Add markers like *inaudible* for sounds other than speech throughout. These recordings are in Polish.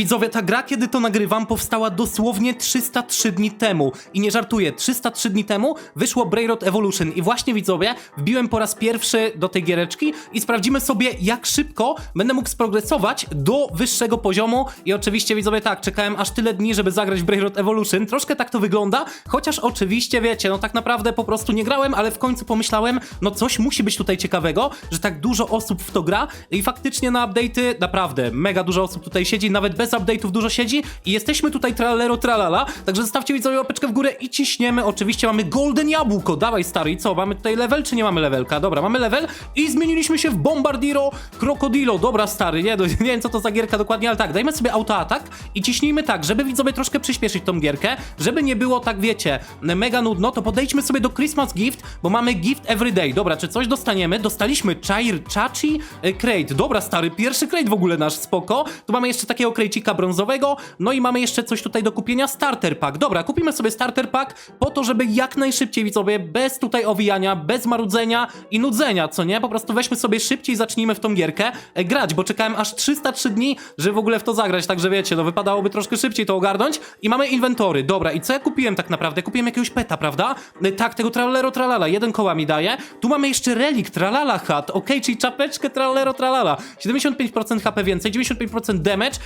Widzowie, ta gra, kiedy to nagrywam, powstała dosłownie 303 dni temu. I nie żartuję, 303 dni temu wyszło Brayrod Evolution. I właśnie, widzowie, wbiłem po raz pierwszy do tej giereczki i sprawdzimy sobie, jak szybko będę mógł sprogresować do wyższego poziomu. I oczywiście, widzowie, tak, czekałem aż tyle dni, żeby zagrać w Brayrod Evolution. Troszkę tak to wygląda, chociaż oczywiście, wiecie, no tak naprawdę po prostu nie grałem, ale w końcu pomyślałem, no coś musi być tutaj ciekawego, że tak dużo osób w to gra i faktycznie na update'y naprawdę mega dużo osób tutaj siedzi, nawet bez update'ów dużo siedzi i jesteśmy tutaj tralero tralala, także zostawcie mi sobie łapeczkę w górę i ciśniemy, oczywiście mamy golden jabłko, dawaj stary, i co, mamy tutaj level czy nie mamy levelka? Dobra, mamy level i zmieniliśmy się w Bombardiro Crocodilo, dobra stary, nie, no, *laughs* nie wiem co to za gierka dokładnie, ale tak, dajmy sobie autoatak i ciśnijmy tak, żeby widzowie troszkę przyspieszyć tą gierkę, żeby nie było tak, wiecie, mega nudno, to podejdźmy sobie do Christmas Gift, bo mamy Gift Everyday, dobra, czy coś dostaniemy? Dostaliśmy Chair Chachi e, Crate, dobra stary, pierwszy crate w ogóle nasz, spoko, tu mamy jeszcze takiego crate'ika brązowego, no i mamy jeszcze coś tutaj do kupienia, starter pack, dobra, kupimy sobie starter pack po to, żeby jak najszybciej widzowie, bez tutaj owijania, bez marudzenia i nudzenia, co nie? Po prostu weźmy sobie szybciej, zacznijmy w tą gierkę e, grać, bo czekałem aż 303 dni, żeby w ogóle w to zagrać, także wiecie, no wypadałoby troszkę szybciej to ogarnąć. I mamy inwentory, dobra, i co ja kupiłem tak naprawdę? Kupiłem jakiegoś peta, prawda? E, Tak, tego tralero tralala, jeden koła mi daje, tu mamy jeszcze relik, tralala hat, okej, czyli czapeczkę tralero tralala, 75% HP więcej, 95% damage,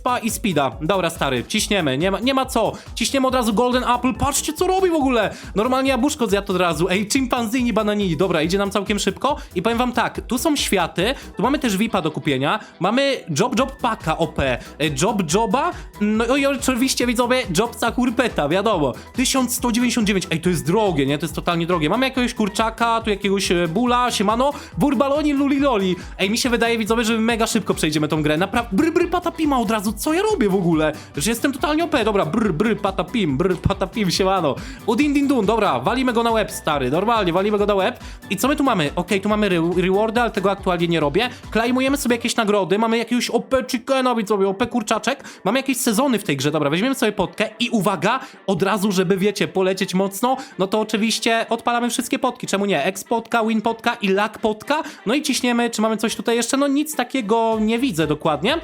expa i speeda, dobra stary, ciśniemy, nie ma, nie ma co, ciśniemy od razu golden apple, patrzcie co robi w ogóle, normalnie jabłuszko zjadł od razu, ej, chimpanzini bananini, dobra, idzie nam całkiem szybko. I powiem wam tak, tu są światy, tu mamy też VIPa do kupienia, mamy job job paka OP, e, job joba, no i oczywiście widzowie, job kurpeta, wiadomo, 1199, ej, to jest drogie, nie, to jest totalnie drogie, mamy jakiegoś kurczaka, tu jakiegoś e, bula, siemano, burbaloni, luliloli, ej, mi się wydaje widzowie, że mega szybko przejdziemy tą grę, naprawdę, bry bry patapima od razu, co ja robię w ogóle, że jestem totalnie OP, dobra, bry bry patapim, bry patapim, siemano, udin din dun, dobra, walimy go na web, stary, normalnie, walimy go na web i co my tu mamy, okej, tu mamy re rewardy, ale tego aktualnie nie robię, klejmujemy sobie jakieś nagrody, mamy jakiegoś OP chickena, widzowie, OP kurczaczek, mamy jakieś sezony w tej grze, dobra, weźmiemy sobie potkę i uwaga, od razu, żeby wiecie, polecieć mocno, no to oczywiście odpalamy wszystkie potki, czemu nie, expotka, winpotka i lakpotka, no i ciśniemy, czy mamy coś tutaj jeszcze, no nic takiego nie widzę dokładnie,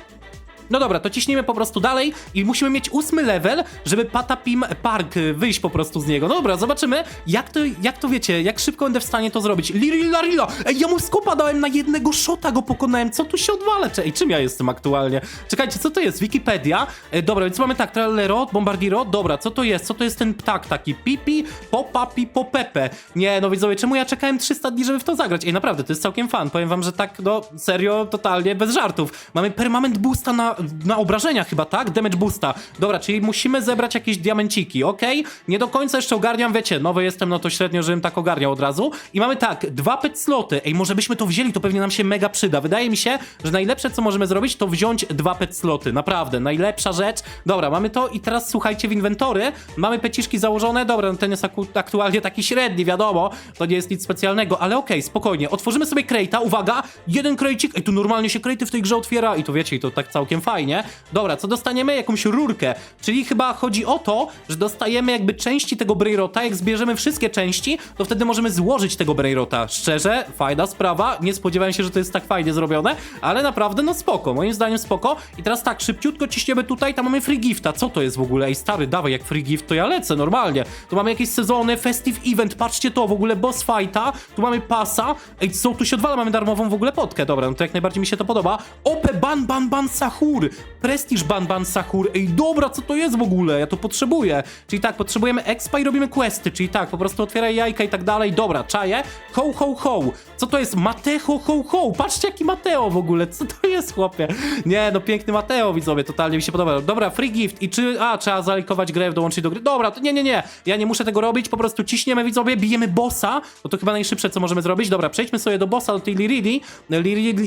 no dobra, to ciśniemy po prostu dalej i musimy mieć ósmy level, żeby Patapim Park wyjść po prostu z niego. No dobra, zobaczymy, jak to, jak to wiecie, jak szybko będę w stanie to zrobić. Lirila, lila! Ej, ja mu skopa dałem na jednego shota, go pokonałem, co tu się odwala? Ej, czym ja jestem aktualnie? Czekajcie, co to jest? Wikipedia? E, dobra, więc mamy tak, Trallero, Bombardiro, dobra, co to jest? Co to jest ten ptak taki? Pipi, popapi, popepe. Nie, no widzowie, czemu ja czekałem 300 dni, żeby w to zagrać? Ej, naprawdę, to jest całkiem fan, powiem wam, że tak, no, serio, totalnie, bez żartów. Mamy permanent boosta na na obrażenia chyba, tak? Damage boosta. Dobra, czyli musimy zebrać jakieś diamenciki, okej? Nie do końca jeszcze ogarniam, wiecie, nowy jestem, no to średnio, żebym tak ogarniał od razu. I mamy tak, dwa pet sloty. Ej, może byśmy to wzięli, to pewnie nam się mega przyda. Wydaje mi się, że najlepsze, co możemy zrobić, to wziąć dwa pet sloty. Naprawdę, najlepsza rzecz. Dobra, mamy to i teraz słuchajcie, w inwentory mamy peciszki założone. Dobra, no ten jest aku- aktualnie taki średni, wiadomo. To nie jest nic specjalnego, ale okej, spokojnie. Otworzymy sobie krejta, uwaga, jeden krejcik. Ej, tu normalnie się krejty w tej grze otwiera i to wiecie, i to tak całkiem fajnie. Dobra, co dostaniemy? Jakąś rurkę. Czyli chyba chodzi o to, że dostajemy jakby części tego Brayrota. Jak zbierzemy wszystkie części, to wtedy możemy złożyć tego Brayrota. Szczerze, fajna sprawa. Nie spodziewałem się, że to jest tak fajnie zrobione, ale naprawdę no spoko. Moim zdaniem spoko. I teraz tak, szybciutko ciśniemy tutaj, tam mamy free gifta. Co to jest w ogóle? Ej, stary, dawaj, jak free gift, to ja lecę normalnie. Tu mamy jakieś sezony, festive event, patrzcie to, w ogóle boss fighta. Tu mamy pasa. Ej, co tu się odwala? Mamy darmową w ogóle potkę. Dobra, no to jak najbardziej mi się to podoba. Ope ban ban ban sahur. Prestiż ban ban sahur. Ej, dobra, co to jest w ogóle? Ja to potrzebuję. Czyli tak, potrzebujemy expa i robimy questy. Czyli tak, po prostu otwieraj jajka i tak dalej. Dobra, czaję. Ho, ho, ho. Co to jest? Mateo, ho, ho. Patrzcie, jaki Mateo w ogóle. Co to jest, chłopie? Nie, no piękny Mateo, widzowie, totalnie mi się podoba. Dobra, free gift. I czy... A, trzeba zalikować grę, dołączyć do gry. Dobra, to nie, nie, nie. Ja nie muszę tego robić, po prostu ciśniemy, widzowie, bijemy bossa, bo to chyba najszybsze, co możemy zrobić. Dobra, przejdźmy sobie do bossa, do tej Lirili,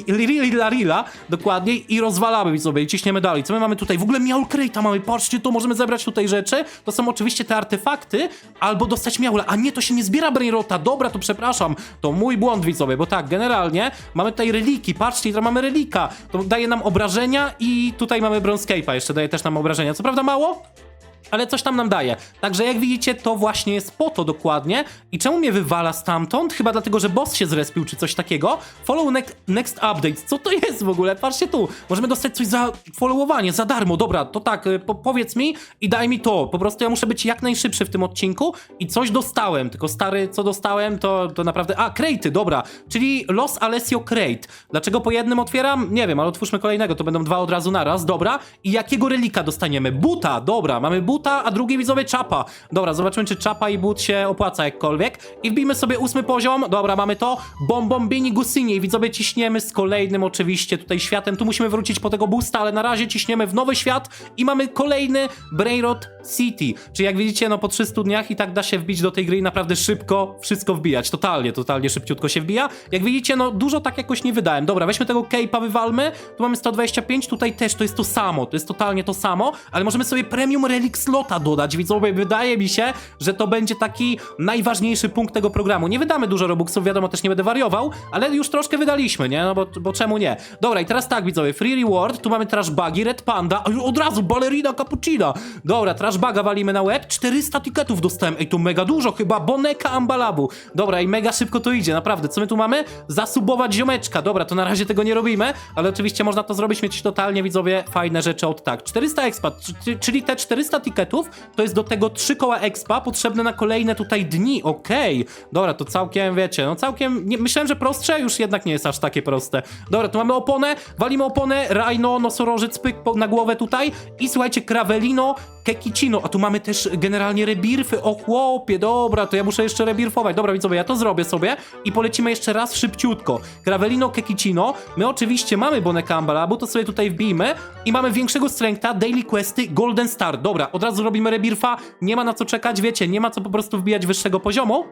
Lirili, Larila, dokładnie, i rozwalamy, widzowie, i ciśniemy dalej. Co my mamy tutaj? W ogóle Miaul Crate'a mamy, patrzcie, to możemy zebrać tutaj rzeczy. To są oczywiście te artefakty, albo dostać Miaula. A nie, to się nie zbiera Brainrota. Dobra, to przepraszam. To mój błąd, widzowie, bo tak, generalnie mamy tutaj reliki, patrzcie, tam mamy relika. To daje nam obrażenia i tutaj mamy Bronzecape'a, jeszcze daje też nam obrażenia. Co prawda mało, ale coś tam nam daje. Także jak widzicie, to właśnie jest po to dokładnie. I czemu mnie wywala stamtąd? Chyba dlatego, że boss się zrespił, czy coś takiego. Follow next, next update. Co to jest w ogóle? Patrzcie tu. Możemy dostać coś za followowanie, za darmo. Dobra, to tak, y, po, powiedz mi i daj mi to. Po prostu ja muszę być jak najszybszy w tym odcinku i coś dostałem. Tylko stary, co dostałem, to, to naprawdę... A, krejty, dobra. Czyli Los Alessio Crate. Dlaczego po jednym otwieram? Nie wiem, ale otwórzmy kolejnego, to będą dwa od razu naraz. Dobra. I jakiego relika dostaniemy? Buta, dobra. Mamy buta, a drugi widzowie czapa. Dobra, zobaczymy, czy czapa i but się opłaca jakkolwiek. I wbijmy sobie ósmy poziom. Dobra, mamy to. Bombombini Gusini. I widzowie ciśniemy z kolejnym oczywiście tutaj światem. Tu musimy wrócić po tego boosta, ale na razie ciśniemy w nowy świat i mamy kolejny Brainrot City. Czyli jak widzicie, no po 300 dniach i tak da się wbić do tej gry i naprawdę szybko wszystko wbijać. Totalnie, totalnie szybciutko się wbija. Jak widzicie, no dużo tak jakoś nie wydałem. Dobra, weźmy tego cape'a, wywalmy. Tu mamy 125, tutaj też to jest to samo. To jest totalnie to samo, ale możemy sobie premium relic slota dodać. Widzowie, wydaje mi się, że to będzie taki najważniejszy punkt tego programu. Nie wydamy dużo robuxów, wiadomo, też nie będę wariował, ale już troszkę wydaliśmy, nie? No bo, bo czemu nie? Dobra, i teraz tak, widzowie, free reward, tu mamy trash bugi, red panda, a od razu ballerina cappuccina. Dobra, trash buga walimy na łeb, 400 tiketów dostałem, ej, to mega dużo chyba, boneka ambalabu. Dobra, i mega szybko to idzie, naprawdę. Co my tu mamy? Zasubować ziomeczka. Dobra, to na razie tego nie robimy, ale oczywiście można to zrobić, mieć totalnie, widzowie, fajne rzeczy od tak. 400 expa, czy- czyli te 400 tiketów, to jest do tego 3 koła expa potrzebne na kolejne tutaj dni, okej. Dobra, to całkiem, wiecie, no całkiem, nie, myślałem, że prostsze, już jednak nie jest aż takie proste. Dobra, tu mamy oponę, walimy oponę, rajno, nosorożec, pyk po, na głowę tutaj i słuchajcie, Krawelino, Kekicino, a tu mamy też generalnie rebirfy, o chłopie, dobra, to ja muszę jeszcze rebirfować, dobra widzowie, ja to zrobię sobie i polecimy jeszcze raz szybciutko. Krawelino, Kekicino, my oczywiście mamy Boneka Ambalabu, to sobie tutaj wbijmy. I mamy większego strengtha, daily questy, golden star, dobra, od razu robimy rebirfa, nie ma na co czekać, wiecie, nie ma co po prostu wbijać wyższego poziomu,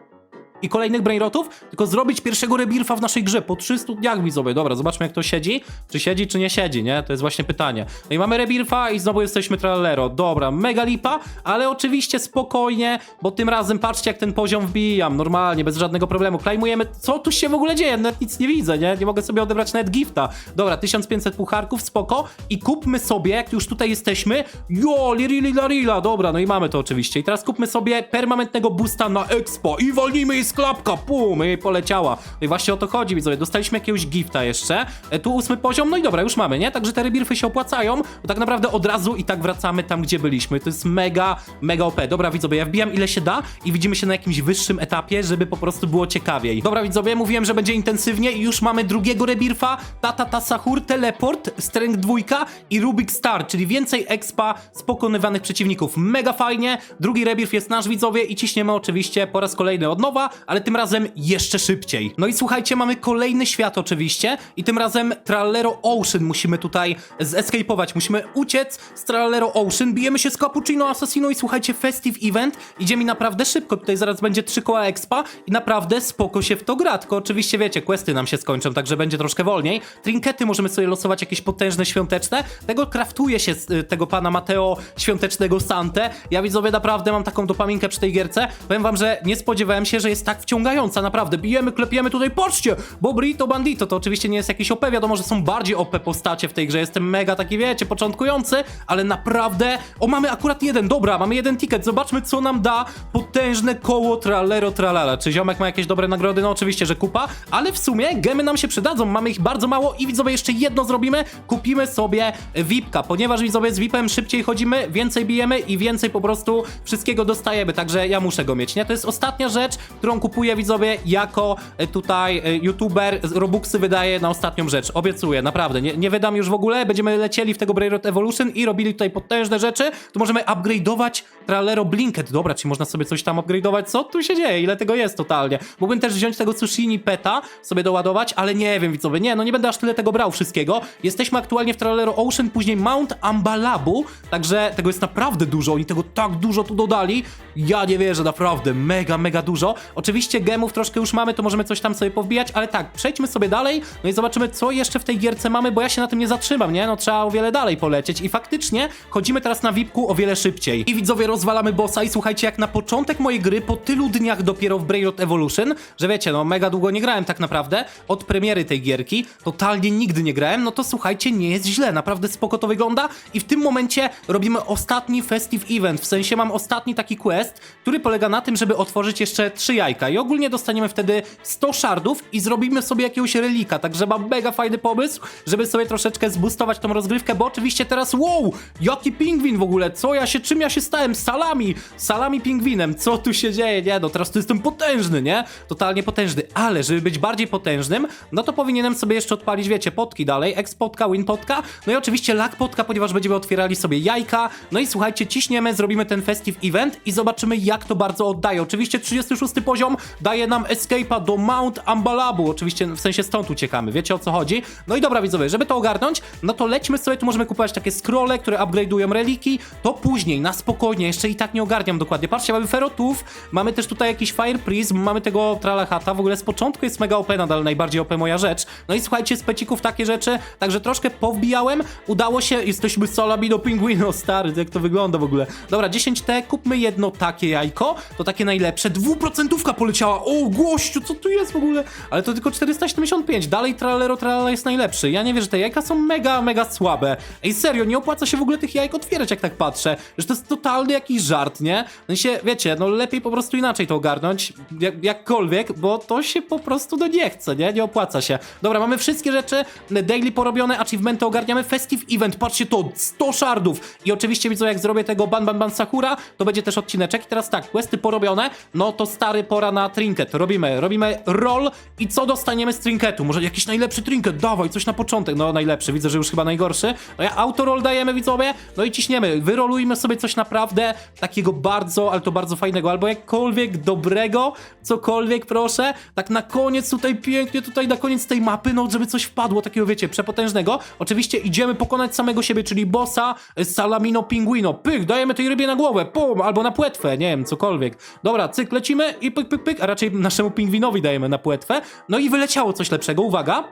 i kolejnych brainrotów, tylko zrobić pierwszego rebirfa w naszej grze po 300 dniach widzowie. Dobra, zobaczmy jak to siedzi. Czy siedzi, czy nie siedzi, nie? To jest właśnie pytanie. No i mamy rebirfa i znowu jesteśmy trallero. Dobra, mega lipa, ale oczywiście spokojnie, bo tym razem patrzcie jak ten poziom wbijam, normalnie, bez żadnego problemu. Klejmujemy, co tu się w ogóle dzieje? Nawet nic nie widzę, nie? Nie mogę sobie odebrać nawet gifta. Dobra, 1500 pucharków, spoko. I kupmy sobie, jak już tutaj jesteśmy, jo, lirili larila, dobra, no i mamy to oczywiście. I teraz kupmy sobie permanentnego boosta na expo i walnijmy jej z klapka, pum, i poleciała. No i właśnie o to chodzi, widzowie. Dostaliśmy jakiegoś gifta jeszcze. E, tu ósmy poziom, no i dobra, już mamy, nie? Także te rebirfy się opłacają, bo tak naprawdę od razu i tak wracamy tam, gdzie byliśmy. To jest mega, mega OP. Dobra, widzowie, ja wbijam ile się da i widzimy się na jakimś wyższym etapie, żeby po prostu było ciekawiej. Dobra, widzowie, mówiłem, że będzie intensywnie i już mamy drugiego rebirfa. Tata ta Sahur, Teleport, Strength dwójka i Rubik Star, czyli więcej expa z pokonywanych przeciwników. Mega fajnie. Drugi rebirf jest nasz, widzowie, i ciśniemy oczywiście po raz kolejny od nowa, ale tym razem jeszcze szybciej. No i słuchajcie, mamy kolejny świat oczywiście i tym razem Trallero Ocean musimy tutaj zescapować. Musimy uciec z Trallero Ocean, bijemy się z Cappuccino Assassino i słuchajcie, Festive Event idzie mi naprawdę szybko. Tutaj zaraz będzie trzy koła expa i naprawdę spoko się w to gra. Tylko oczywiście wiecie, questy nam się skończą, także będzie troszkę wolniej. Trinkety możemy sobie losować jakieś potężne, świąteczne. Tego kraftuje się z y, tego pana Mateo świątecznego Santę. Ja widzowie naprawdę mam taką dopaminkę przy tej gierce. Powiem wam, że nie spodziewałem się, że jest tak wciągająca, naprawdę. Bijemy, klepiemy tutaj, patrzcie! Bobrito Bandito, to oczywiście nie jest jakiś OP, wiadomo, że są bardziej OP postacie w tej grze. Jestem mega taki, wiecie, początkujący, ale naprawdę... O, mamy akurat jeden, dobra, mamy jeden ticket. Zobaczmy, co nam da potężne koło trallero tralala. Czy ziomek ma jakieś dobre nagrody? No oczywiście, że kupa, ale w sumie gemy nam się przydadzą. Mamy ich bardzo mało i widzowie jeszcze jedno zrobimy. Kupimy sobie VIPka, ponieważ widzowie z VIPem szybciej chodzimy, więcej bijemy i więcej po prostu wszystkiego dostajemy, także ja muszę go mieć, nie? To jest ostatnia rzecz, którą kupuję widzowie jako e, tutaj e, youtuber, Robuxy wydaje na ostatnią rzecz, obiecuję, naprawdę, nie, nie wydam już w ogóle, będziemy lecieli w tego Brainrot Evolution i robili tutaj potężne rzeczy, tu możemy upgrade'ować Trallero Blinket, dobra, czy można sobie coś tam upgrade'ować, co tu się dzieje, ile tego jest totalnie, mógłbym też wziąć tego Sushini Peta, sobie doładować, ale nie wiem widzowie, nie, no nie będę aż tyle tego brał wszystkiego, jesteśmy aktualnie w Trallero Ocean, później Mount Ambalabu, także tego jest naprawdę dużo, oni tego tak dużo tu dodali, ja nie wierzę, naprawdę, mega, mega dużo, oczywiście Oczywiście gemów troszkę już mamy, to możemy coś tam sobie powbijać, ale tak, przejdźmy sobie dalej, no i zobaczymy, co jeszcze w tej gierce mamy, bo ja się na tym nie zatrzymam, nie? No trzeba o wiele dalej polecieć i faktycznie chodzimy teraz na VIP-ku o wiele szybciej. I widzowie, rozwalamy bossa i słuchajcie, jak na początek mojej gry, po tylu dniach dopiero w Brainrot Evolution, że wiecie, no mega długo nie grałem tak naprawdę, od premiery tej gierki, totalnie nigdy nie grałem, no to słuchajcie, nie jest źle, naprawdę spoko to wygląda i w tym momencie robimy ostatni festive event, w sensie mam ostatni taki quest, który polega na tym, żeby otworzyć jeszcze trzy jajka i ogólnie dostaniemy wtedy 100 shardów i zrobimy sobie jakiegoś relika, także mam mega fajny pomysł, żeby sobie troszeczkę zboostować tą rozgrywkę, bo oczywiście teraz, wow, jaki pingwin w ogóle, co ja się, czym ja się stałem, salami, salami pingwinem, co tu się dzieje, nie, no teraz to jestem potężny, nie, totalnie potężny, ale żeby być bardziej potężnym, no to powinienem sobie jeszcze odpalić, wiecie, potki dalej, expotka, winpotka, no i oczywiście lakpotka, ponieważ będziemy otwierali sobie jajka, no i słuchajcie, ciśniemy, zrobimy ten festive event i zobaczymy, jak to bardzo oddaje, oczywiście 36 poziom daje nam escape'a do Mount Ambalabu, oczywiście w sensie stąd uciekamy, wiecie o co chodzi, no i dobra widzowie, żeby to ogarnąć, no to lećmy sobie, tu możemy kupować takie scrolle, które upgrade'ują reliki, to później, na spokojnie, jeszcze i tak nie ogarniam dokładnie, patrzcie, mamy ferotów, mamy też tutaj jakiś fire prism, mamy tego tralachata, w ogóle z początku jest mega OP nadal, najbardziej OP moja rzecz, no i słuchajcie, z pecików takie rzeczy, także troszkę powbijałem, udało się, jesteśmy Salamino Pinguino, *laughs* stary, jak to wygląda w ogóle, dobra, 10T, kupmy jedno takie jajko, to takie najlepsze, dwuprocentówka poleciała, o gościu, co tu jest w ogóle, ale to tylko 475, dalej tralero tralala jest najlepszy, ja nie wiem, że te jajka są mega, mega słabe, ej serio, nie opłaca się w ogóle tych jajek otwierać, jak tak patrzę, że to jest totalny jakiś żart, nie, no i się, wiecie, no lepiej po prostu inaczej to ogarnąć, jak, jakkolwiek, bo to się po prostu, no nie chce, nie, nie opłaca się, dobra, mamy wszystkie rzeczy, daily porobione, achievementy ogarniamy, festive event, patrzcie to, 100 shardów i oczywiście widzą, jak zrobię tego Ban Ban Ban Sakura, to będzie też odcineczek. I teraz tak, questy porobione, no to stary pora na trinket, robimy, robimy roll i co dostaniemy z trinketu, może jakiś najlepszy trinket, dawaj, coś na początek, no najlepszy, widzę, że już chyba najgorszy, no ja autoroll dajemy widzowie, no i ciśniemy, wyrolujmy sobie coś naprawdę takiego bardzo, ale to bardzo fajnego, albo jakkolwiek dobrego, cokolwiek proszę, tak na koniec tutaj pięknie, tutaj na koniec tej mapy, no żeby coś wpadło takiego, wiecie, przepotężnego, oczywiście idziemy pokonać samego siebie, czyli bossa y, Salamino Pinguino, pyk, dajemy tej rybie na głowę, pum, albo na płetwę, nie wiem, cokolwiek, dobra, cyk, lecimy i pyk, pyk, pyk, a raczej naszemu pingwinowi dajemy na płetwę, no i wyleciało coś lepszego, uwaga,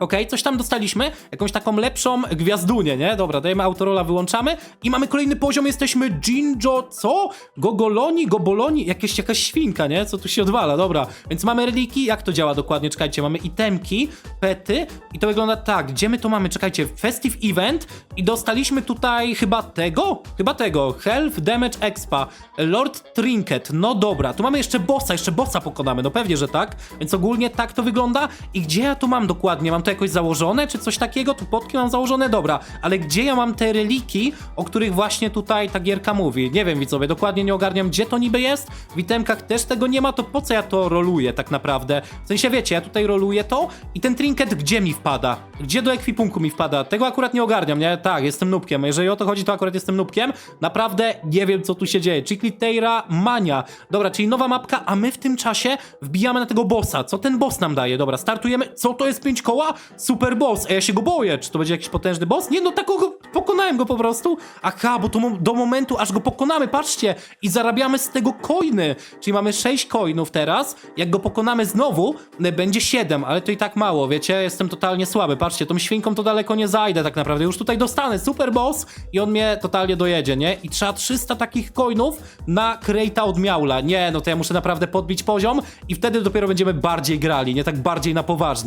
Okej, coś tam dostaliśmy, jakąś taką lepszą gwiazdunię, nie? Dobra, dajemy autorola, wyłączamy i mamy kolejny poziom, jesteśmy Jinjo, co? Gogoloni, Goboloni, jakieś, jakaś świnka, nie? Co tu się odwala, dobra. Więc mamy reliki, jak to działa dokładnie? Czekajcie, mamy itemki, pety i to wygląda tak, gdzie my to mamy? Czekajcie, Festive Event i dostaliśmy tutaj chyba tego? Chyba tego, Health Damage Expa, Lord Trinket, no dobra, tu mamy jeszcze bossa, jeszcze bossa pokonamy, no pewnie, że tak, więc ogólnie tak to wygląda i gdzie ja tu mam dokładnie? Mam to jakoś założone, czy coś takiego? Tu potki mam założone, dobra, ale gdzie ja mam te reliki, o których właśnie tutaj ta gierka mówi? Nie wiem, widzowie, dokładnie nie ogarniam, gdzie to niby jest, w itemkach też tego nie ma, to po co ja to roluję tak naprawdę? W sensie, wiecie, ja tutaj roluję to i ten trinket gdzie mi wpada? Gdzie do ekwipunku mi wpada? Tego akurat nie ogarniam, nie? Tak, jestem nubkiem, jeżeli o to chodzi, to akurat jestem nubkiem, naprawdę nie wiem, co tu się dzieje. Chicliteira Mania, dobra, czyli nowa mapka, a my w tym czasie wbijamy na tego bossa, co ten boss nam daje? Dobra, startujemy, co to jest 5 koła? Super boss, a ja się go boję, czy to będzie jakiś potężny boss? Nie, no takiego pokonałem go po prostu. Aha, bo to do momentu, aż go pokonamy, patrzcie, i zarabiamy z tego coiny, czyli mamy 6 coinów teraz, jak go pokonamy znowu, y, będzie 7, ale to i tak mało, wiecie, jestem totalnie słaby, patrzcie, tą świnką to daleko nie zajdę tak naprawdę, już tutaj dostanę super boss i on mnie totalnie dojedzie, nie? I trzeba 300 takich coinów na Krejta od Miaula, nie, no to ja muszę naprawdę podbić poziom i wtedy dopiero będziemy bardziej grali, nie tak bardziej na poważnie.